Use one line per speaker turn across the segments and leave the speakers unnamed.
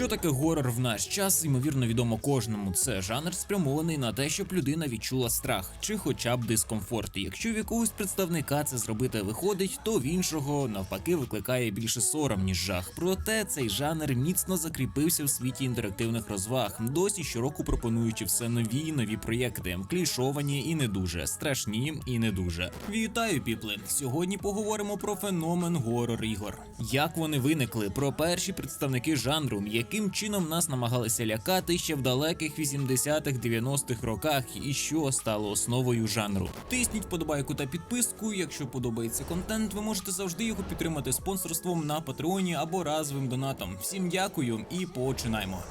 Що таке горор в наш час, ймовірно, відомо кожному. Це жанр спрямований на те, щоб людина відчула страх чи хоча б дискомфорт. Якщо в якогось представника це зробити виходить, то в іншого навпаки викликає більше сором, ніж жах. Проте цей жанр міцно закріпився в світі інтерактивних розваг, досі щороку пропонуючи все нові і нові проєкти, клішовані і не дуже, страшні і не дуже. Вітаю, піпли! Сьогодні поговоримо про феномен горор ігор. Як вони виникли, про перші представники жанру, яким чином нас намагалися лякати ще в далеких 80-х, 90-х роках, і що стало основою жанру. Тисніть вподобайку та підписку. Якщо подобається контент, ви можете завжди його підтримати спонсорством на Патреоні або разовим донатом. Всім дякую і починаємо.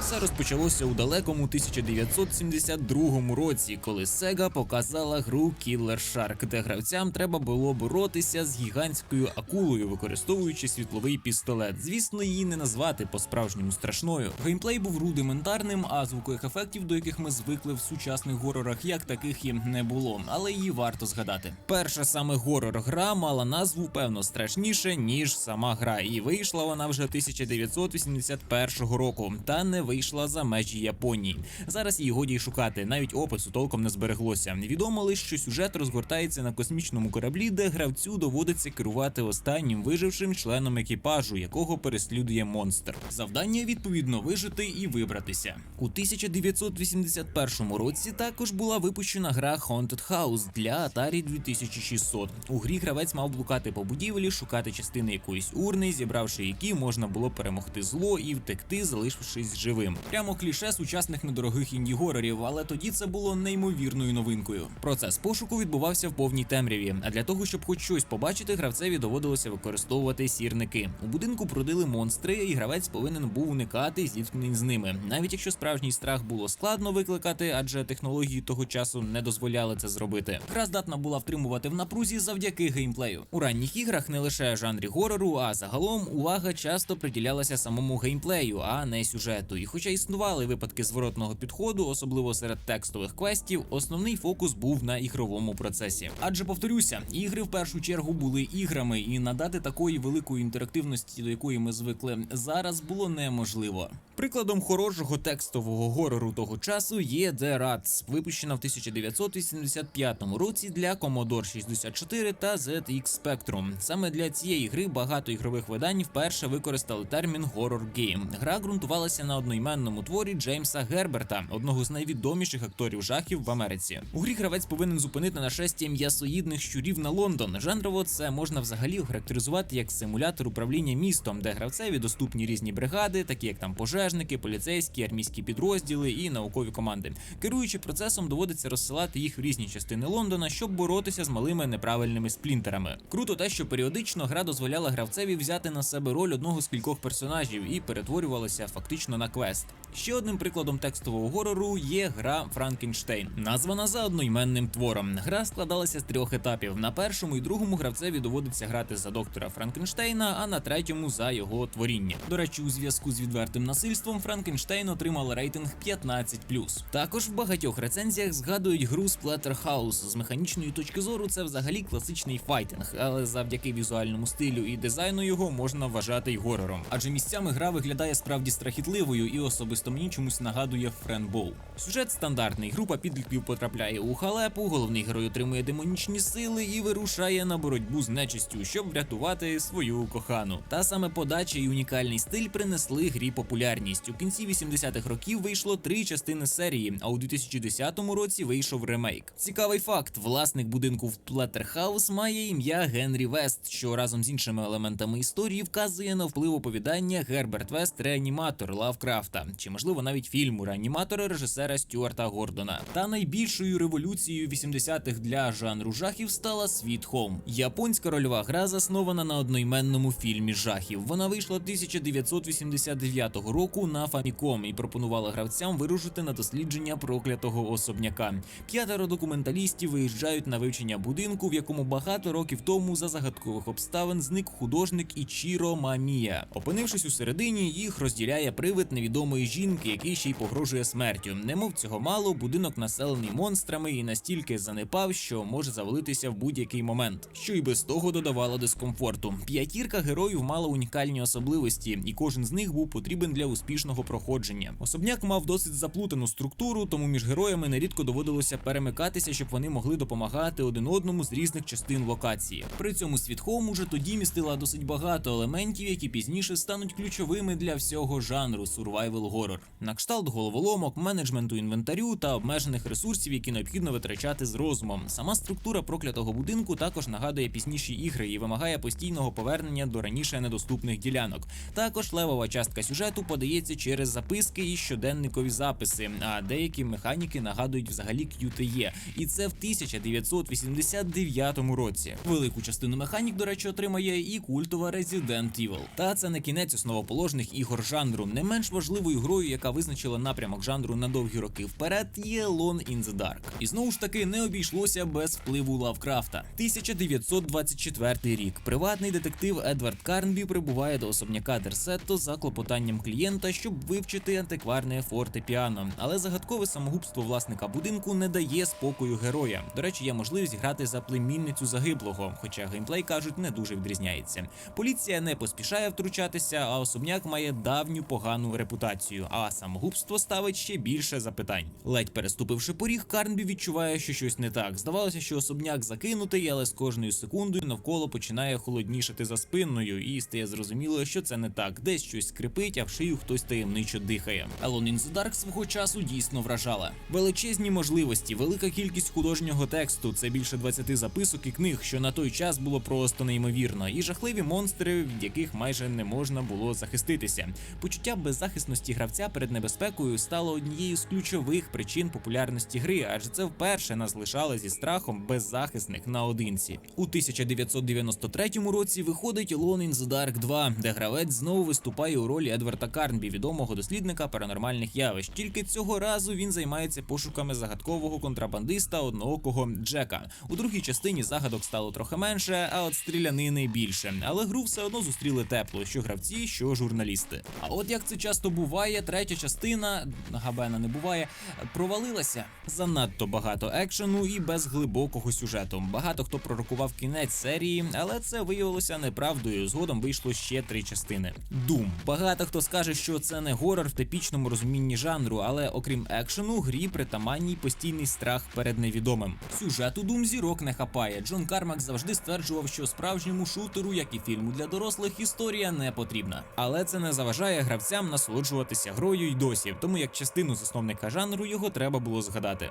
Все розпочалося у далекому 1972 році, коли Sega показала гру Killer Shark, де гравцям треба було боротися з гігантською акулою, використовуючи світловий пістолет. Звісно, її не назвати по-справжньому страшною. Геймплей був рудиментарним, а звукових ефектів, до яких ми звикли в сучасних горорах, як таких і не було, але її варто згадати. Перша саме горор гра мала назву певно страшніше ніж сама гра, і вийшла вона вже 1981 року, та не вийшла за межі Японії. Зараз її годі й шукати, навіть опису толком не збереглося. Відомо лише, що сюжет розгортається на космічному кораблі, де гравцю доводиться керувати останнім вижившим членом екіпажу, якого переслідує монстр. Завдання відповідно вижити і вибратися. У 1981 році також була випущена гра Haunted House для Atari 2600. У грі гравець мав блукати по будівлі, шукати частини якоїсь урни, зібравши які можна було перемогти зло і втекти, залишившись живим. Прямо кліше сучасних недорогих інді-горорів, але тоді це було неймовірною новинкою. Процес пошуку відбувався в повній темряві. А для того, щоб хоч щось побачити, гравцеві доводилося використовувати сірники. У будинку продили монстри, і гравець повинен був уникати зіткнень з ними. Навіть якщо справжній страх було складно викликати, адже технології того часу не дозволяли це зробити. Гра здатна була втримувати в напрузі завдяки геймплею. У ранніх іграх не лише жанрі горору, а загалом увага часто приділялася самому геймплею, а не сюжету. І хоча існували випадки зворотного підходу, особливо серед текстових квестів, основний фокус був на ігровому процесі. Адже повторюся, ігри в першу чергу були іграми, і надати такої великої інтерактивності, до якої ми звикли зараз, було неможливо. Прикладом хорошого текстового горору того часу є The Rats, випущена в 1985 році для Commodore 64 та ZX Spectrum. Саме для цієї гри багато ігрових видань вперше використали термін Horror Game. Гра ґрунтувалася на одноіменному творі Джеймса Герберта, одного з найвідоміших акторів жахів в Америці. У грі гравець повинен зупинити нашестя м'ясоїдних щурів на Лондон. Жанрово це можна взагалі охарактеризувати як симулятор управління містом, де гравцеві доступні різні бригади, такі як там пожежники, поліцейські, армійські підрозділи і наукові команди. Керуючи процесом, доводиться розсилати їх в різні частини Лондона, щоб боротися з малими неправильними сплінтерами. Круто те, що періодично гра дозволяла гравцеві взяти на себе роль одного з кількох персонажів і перетворювалася фактично на квест. quest Ще одним прикладом текстового горору є гра Франкенштейн, названа за одноіменним твором. Гра складалася з трьох етапів. На першому і другому гравцеві доводиться грати за доктора Франкенштейна, а на третьому за його творіння. До речі, у зв'язку з відвертим насильством Франкенштейн отримав рейтинг 15+. Також в багатьох рецензіях згадують гру Splatterhouse. З механічної точки зору це взагалі класичний файтинг, але завдяки візуальному стилю і дизайну його можна вважати й горором. Адже місцями гра виглядає справді страхітливою і особисто мені чомусь нагадує Френбоу. Сюжет стандартний. Група підлітків потрапляє у халепу, головний герой отримує демонічні сили і вирушає на боротьбу з нечистю, щоб врятувати свою кохану. Та саме подача і унікальний стиль принесли грі популярність. У кінці 80-х років вийшло три частини серії, а у 2010 році вийшов ремейк. Цікавий факт: власник будинку в Плеттерхаус має ім'я Генрі Вест, що разом з іншими елементами історії вказує на вплив оповідання Герберт Вест Реаніматор Лавкрафта, чи можливо навіть фільму Реаніматора режисера Стюарта Гордона. Та найбільшою революцією 80-х для жанру жахів стала Світ Хоум. Японська рольова гра заснована на одноіменному фільмі жахів. Вона вийшла 1989 року на Famicom і пропонувала гравцям вирушити на дослідження проклятого особняка. П'ятеро документалістів виїжджають на вивчення будинку, в якому багато років тому за загадкових обставин зник художник Ічіро Мамія. Опинившись у середині, їх розділяє привид невідомої жінки. Жінки, який ще й погрожує смертю. Немов цього мало, будинок населений монстрами і настільки занепав, що може завалитися в будь-який момент, що і без того додавало дискомфорту. П'ятірка героїв мала унікальні особливості, і кожен з них був потрібен для успішного проходження. Особняк мав досить заплутану структуру, тому між героями нерідко доводилося перемикатися, щоб вони могли допомагати один одному з різних частин локації. При цьому світхом уже тоді містила досить багато елементів, які пізніше стануть ключовими для всього жанру survival horror. На кшталт головоломок, менеджменту інвентарю та обмежених ресурсів, які необхідно витрачати з розумом. Сама структура проклятого будинку також нагадує пізніші ігри і вимагає постійного повернення до раніше недоступних ділянок. Також левова частка сюжету подається через записки і щоденникові записи, а деякі механіки нагадують взагалі QTE. І це в 1989 році. Велику частину механік, до речі, отримає і культова Resident Evil. Та це не кінець основоположних ігор жанру. Не менш важливою грою, яка визначила напрямок жанру на довгі роки вперед, є Alone in the Dark. І знову ж таки не обійшлося без впливу Лавкрафта. 1924 рік. Приватний детектив Едвард Карнбі прибуває до особняка Дерсетто за клопотанням клієнта, щоб вивчити антикварне фортепіано. Але загадкове самогубство власника будинку не дає спокою героя. До речі, є можливість грати за племінницю загиблого, хоча геймплей кажуть не дуже відрізняється. Поліція не поспішає втручатися, а особняк має давню погану репутацію. А самогубство ставить ще більше запитань. Ледь переступивши поріг, Карнбі відчуває, що щось не так. Здавалося, що особняк закинутий, але з кожною секундою навколо починає холоднішати за спиною, і стає зрозуміло, що це не так. Десь щось скрипить, а в шию хтось таємничо дихає. Alone in the Dark свого часу дійсно вражала. Величезні можливості, велика кількість художнього тексту. Це більше 20 записок і книг, що на той час було просто неймовірно, і жахливі монстри, від яких майже не можна було захиститися. Почуття беззахисності гравця перед небезпекою стало однією з ключових причин популярності гри, адже це вперше нас лишали зі страхом беззахисних наодинці. У 1993 році виходить Alone in the Dark 2, де гравець знову виступає у ролі Едварда Карнбі, відомого дослідника паранормальних явищ. Тільки цього разу він займається пошуками загадкового контрабандиста одноокого Джека. У другій частині загадок стало трохи менше, а от стрілянини більше. Але гру все одно зустріли тепло, що гравці, що журналісти. А от як це часто буває, третя частина Габена не буває, провалилася. Занадто багато екшену і без глибокого сюжету. Багато хто пророкував кінець серії, але це виявилося неправдою. Згодом вийшло ще три частини. Doom. Багато хто скаже, що це не горор в типічному розумінні жанру, але окрім екшену, грі притаманній постійний страх перед невідомим. Сюжет у Doom зірок не хапає. Джон Кармак завжди стверджував, що справжньому шутеру, як і фільму для дорослих, історія не потрібна. Але це не заважає гравцям насолоджуватися грою й досі, тому як частину засновника жанру його треба було згадати.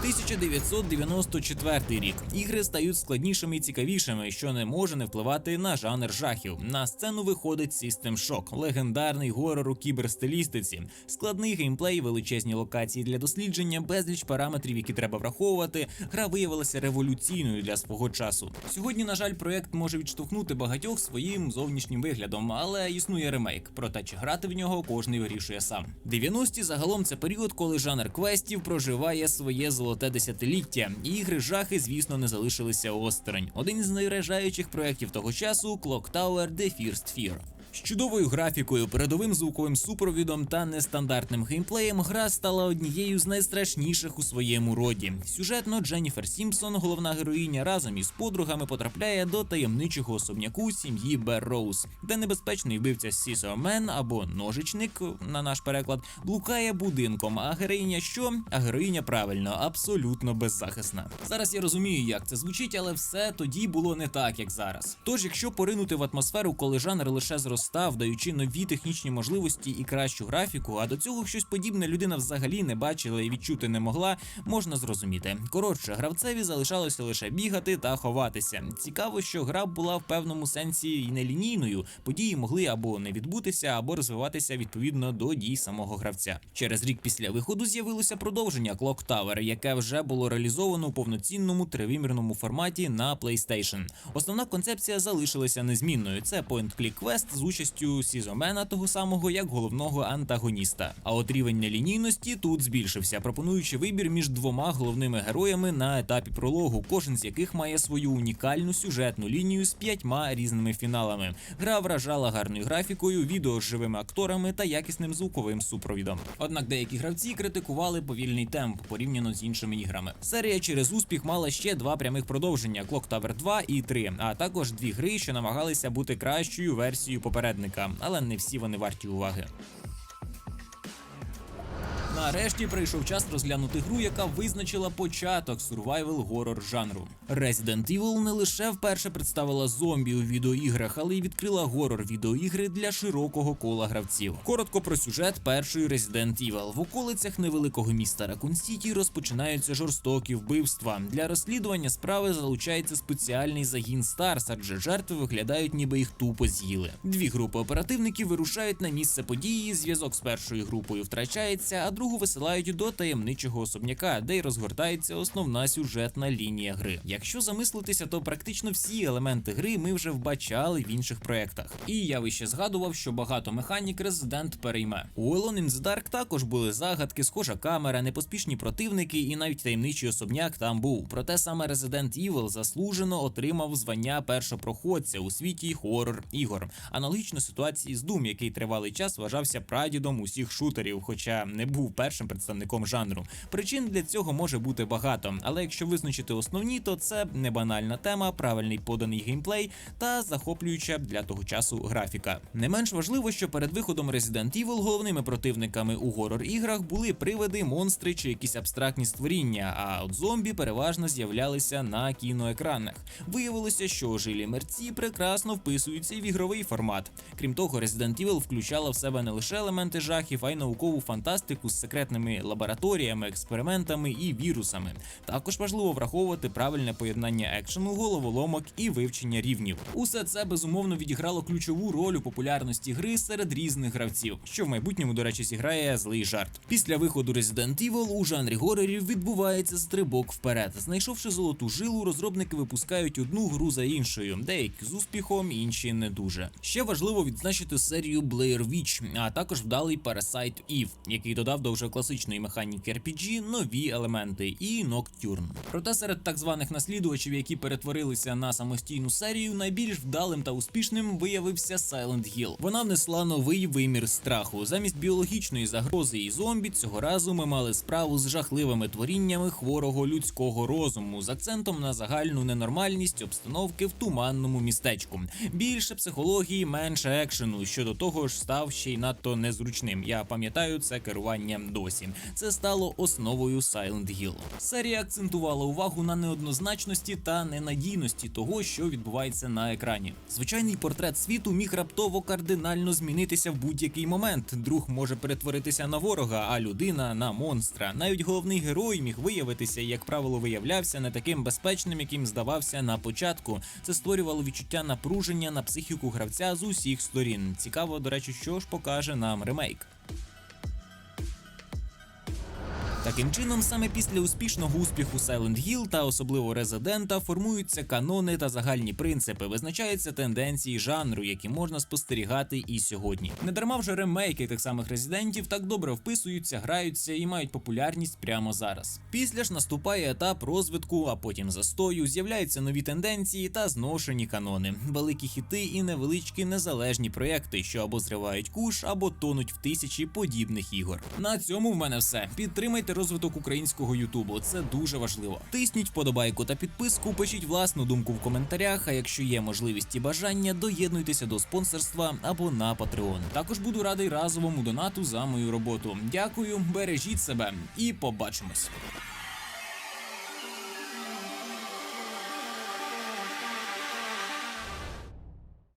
1994 рік. Ігри стають складнішими і цікавішими, що не може не впливати на жанр жахів. На сцену виходить System Shock, легендарний горор у кіберстилістиці, складний геймплей, величезні локації для дослідження, безліч параметрів, які треба враховувати. Гра виявилася революційною для свого часу. Сьогодні, на жаль, проект може відштовхнути багатьох своїм зовнішнім виглядом, але існує ремейк. Проте чи грати в нього кожний вирішує сам. 90-ті загалом це період, коли жанр квестів проживає своє золоте десятиліття. І ігри жахи, звісно, не залишилися осторонь. Один із найражаючих проєктів того часу Clock Tower The First Fear. З чудовою графікою, передовим звуковим супровідом та нестандартним геймплеєм гра стала однією з найстрашніших у своєму роді. Сюжетно Дженніфер Сімпсон, головна героїня, разом із подругами потрапляє до таємничого особняку сім'ї Берроуз, де небезпечний вбивця Сісо Мен або ножичник, на наш переклад, блукає будинком. А героїня що? А героїня правильно, абсолютно беззахисна. Зараз я розумію, як це звучить, але все тоді було не так, як зараз. Тож, якщо поринути в атмосферу, коли жанр лише зростав, даючи нові технічні можливості і кращу графіку, а до цього щось подібне людина взагалі не бачила і відчути не могла, можна зрозуміти. Коротше, гравцеві залишалося лише бігати та ховатися. Цікаво, що гра була в певному сенсі і нелінійною. Події могли або не відбутися, або розвиватися відповідно до дій самого гравця. Через рік після виходу з'явилося продовження Clock Tower, яке вже було реалізовано у повноцінному тривимірному форматі на PlayStation. Основна концепція залишилася незмінною. Це point-click квест з участю Сізомена того самого як головного антагоніста. А от рівень нелінійності тут збільшився, пропонуючи вибір між двома головними героями на етапі прологу, кожен з яких має свою унікальну сюжетну лінію з п'ятьма різними фіналами. Гра вражала гарною графікою, відео з живими акторами та якісним звуковим супровідом. Однак деякі гравці критикували повільний темп порівняно з іншими іграми. Серія через успіх мала ще два прямих продовження: Clock Tower 2 і 3, а також дві гри, що намагалися бути кращою версією попередника, але не всі вони варті уваги. Нарешті прийшов час розглянути гру, яка визначила початок survival горор жанру. Resident Evil не лише вперше представила зомбі у відеоіграх, але й відкрила горор відеоігри для широкого кола гравців. Коротко про сюжет першої Resident Evil. В околицях невеликого міста Ракун Сіті розпочинаються жорстокі вбивства. Для розслідування справи залучається спеціальний загін Старс, адже жертви виглядають, ніби їх тупо з'їли. Дві групи оперативників вирушають на місце події. Зв'язок з першою групою втрачається, а другу висилають до таємничого особняка, де й розгортається основна сюжетна лінія гри. Якщо замислитися, то практично всі елементи гри ми вже вбачали в інших проєктах. І я вище згадував, що багато механік Resident перейме. У Alone in the Dark також були загадки, схожа камера, непоспішні противники і навіть таємничий особняк там був. Проте саме Resident Evil заслужено отримав звання першопроходця у світі хорор ігор. Аналогічно ситуації з Doom, який тривалий час вважався прадідом усіх шутерів, хоча не був першим представником жанру. Причин для цього може бути багато, але якщо визначити основні, то це не банальна тема, правильний поданий геймплей та захоплююча для того часу графіка. Не менш важливо, що перед виходом Resident Evil головними противниками у горор іграх були привиди, монстри чи якісь абстрактні створіння. А от зомбі переважно з'являлися на кіноекранах. Виявилося, що жилі мерці прекрасно вписуються в ігровий формат. Крім того, Resident Evil включала в себе не лише елементи жахів, а й наукову фантастику з секретними лабораторіями, експериментами і вірусами. Також важливо враховувати правильне поєднання екшену, головоломок і вивчення рівнів. Усе це безумовно відіграло ключову роль у популярності гри серед різних гравців, що в майбутньому, до речі, зіграє злий жарт. Після виходу Resident Evil у жанрі горорів відбувається стрибок вперед. Знайшовши золоту жилу, розробники випускають одну гру за іншою, деякі з успіхом, інші не дуже. Ще важливо відзначити серію Blair Witch, а також вдалий Parasite Eve, який додав до вже класичної механіки RPG нові елементи і Nocturne. Проте серед так званих наслідувачів, які перетворилися на самостійну серію, найбільш вдалим та успішним виявився Silent Hill. Вона внесла новий вимір страху. Замість біологічної загрози і зомбі цього разу ми мали справу з жахливими творіннями хворого людського розуму з акцентом на загальну ненормальність обстановки в туманному містечку. Більше психології, менше екшену, що до того ж став ще й надто незручним. Я пам'ятаю це керування досі. Це стало основою Silent Hill. Серія акцентувала увагу на неоднозначності та ненадійності того, що відбувається на екрані. Звичайний портрет світу міг раптово кардинально змінитися в будь-який момент. Друг може перетворитися на ворога, а людина на монстра. Навіть головний герой міг виявитися, як правило, виявлявся не таким безпечним, яким здавався на початку. Це створювало відчуття напруження на психіку гравця з усіх сторін. Цікаво, до речі, що ж покаже нам ремейк. Таким чином, саме після успішного успіху Silent Hill та особливо Резидента формуються канони та загальні принципи, визначаються тенденції жанру, які можна спостерігати і сьогодні. Недарма вже ремейки тих самих резидентів так добре вписуються, граються і мають популярність прямо зараз. Після ж наступає етап розвитку, а потім застою, з'являються нові тенденції та зношені канони, великі хіти і невеличкі незалежні проекти, що або зривають куш, або тонуть в тисячі подібних ігор. На цьому в мене все. Підтримайте розвиток українського Ютубу. Це дуже важливо. Тисніть вподобайку та підписку, пишіть власну думку в коментарях. А якщо є можливість і бажання, доєднуйтеся до спонсорства або на Patreon. Також буду радий разовому донату за мою роботу. Дякую, бережіть себе і побачимось.